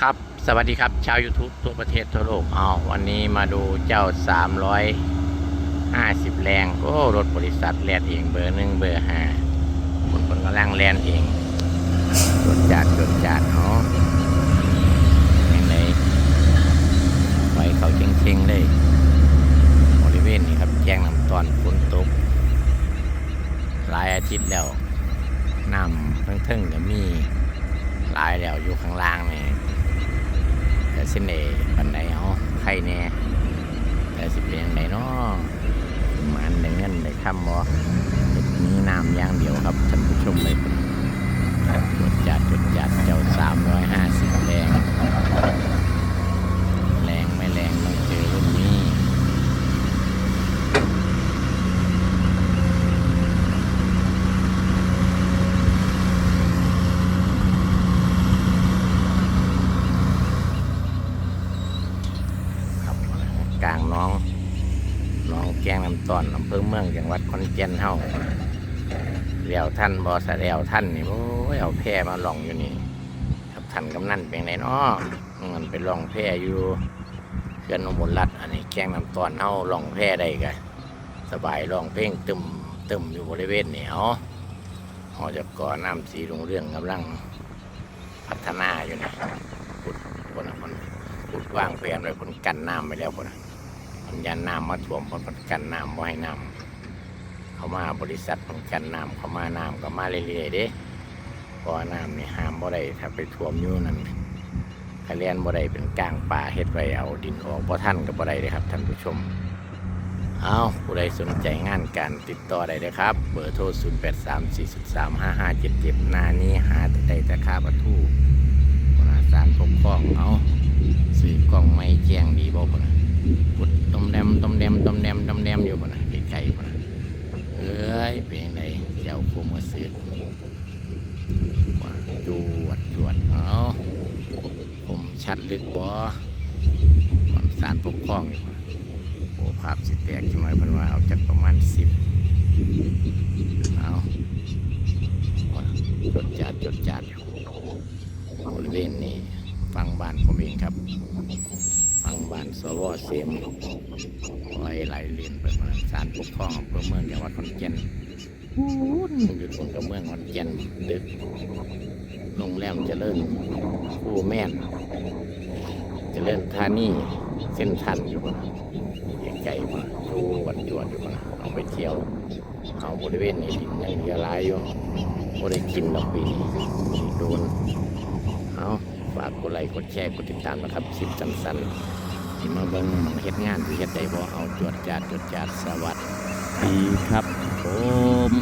ครับสวัสดีครับ ชาว YouTube ทั่วประเทศทั่วโลกเอาวันนี้มาดูเจ้า 350 แรง โอ้รถบริษัทแลนเองเบอร์หนึ่งเบอร์ห้าคนคนกำลังแลนเองจดจัดจดจัดเนาะยังไงไฟเขาเชิงๆเลยบริเวณนี้ครับแจ้งน้ำตอนฝนตกหลายอาทิตย์แล้วน้ำเพิ่งๆจะมีหลายแล้วอยู่ข้างล่างนี่ แต่สิเน่ปันไหนเอาใครแน่แต่สิเป็นยังไงเนาะมันได้เงินได้คำบ่มีน้ำอย่างเดียวครับท่านผู้ชมเลยจดจัดจดจัดเจ้าสามร้อยห้าสิบแรง แรงไม่แรงต้องเจอรุ่นนี้ ครับกลางหน้องหน้อง แกงน้ำตอนอำเภอเมืองจังหวัดขอนแก่นเฮาเลี้ยวท่านบอสะเลี้ยวท่านนี่โอ้ยเอาแพร่มาลองอยู่นี่ครับท่านกำนันเป็นไงเนาะมันไปลองแพร่อยู่เขื่อนอุบลรัฐอันนี้แกงน้ำตอนเฮาลองแพร่ได้กะสบายลองเพลงตึมตึมอยู่บริเวณนี่เนาหอจะก่อน้ำสีรุงเรื่องกำลังพัฒนาอยู่นี่ขุดคนละคนขุดว่างแผนไว้ผลกันน้ำไปแล้วคนน่ะมัน ยันน้ำมาท่วมผลกันน้ำไว้น้ำเขามาบริษัทผลกันน้ำเขามาน้ำก็มาเรื่อยๆเด้พราะว่าน้ำนี่ห้ามบ่ได้ถ้าไปท่วมอยู่นั่นถ้าเลียนบ่ได้เป็นกลางป่าเฮ็ดไว้เอาดินออกบ่ท่านก็บ่ได้เลยครับ ท่านผู้ชม เอาผู้ใดสนใจงานการติดต่อได้เลยครับ เบอร์โทร 0 8 3 4 3 5 5 7 7หน้านี้หาได้แต่ค่าประตูคนอาสารปกครอง ไกลๆปะนะเอ้ยเป็นไงเจ้าคุมมาซื้อว่าจวดจวดเอาผมชัดลึกบ่ความสารปกครองอยู่โอ้ภาพสิแตกใช่ไหมพันว่าเอาจากประมาณสิบเอาว่าจดจัดจดจัดบริเวณนี้ฟังบ้านผมเองครับ ฟังบ้านสวเสียมไว้ไหลเลียนไปมาสารปกครองอำเภอเมืองจังหวัดขอนแก่นอู้นอยู่ตรงกับเมืองขอนแก่นดึกโรงแรมเจริญผู้แม่นเจริญธานีเส้นทันอยู่บนไกลๆมาดูวันจวดอยู่บนเอาไปเที่ยวเอาบริเวณนี้ดินยังเหลือหลายอยู่บ่ได้กินดอกปีนี้โดนเอา ฝากกดไลค์กดแชร์กดติดตามนะครับคลิปสั้นๆที่มาเบิ่งมองเฮ็ดงานเฮ็ดได้บ่เอาจวดจาดจวดจาดสวัสดีครับผม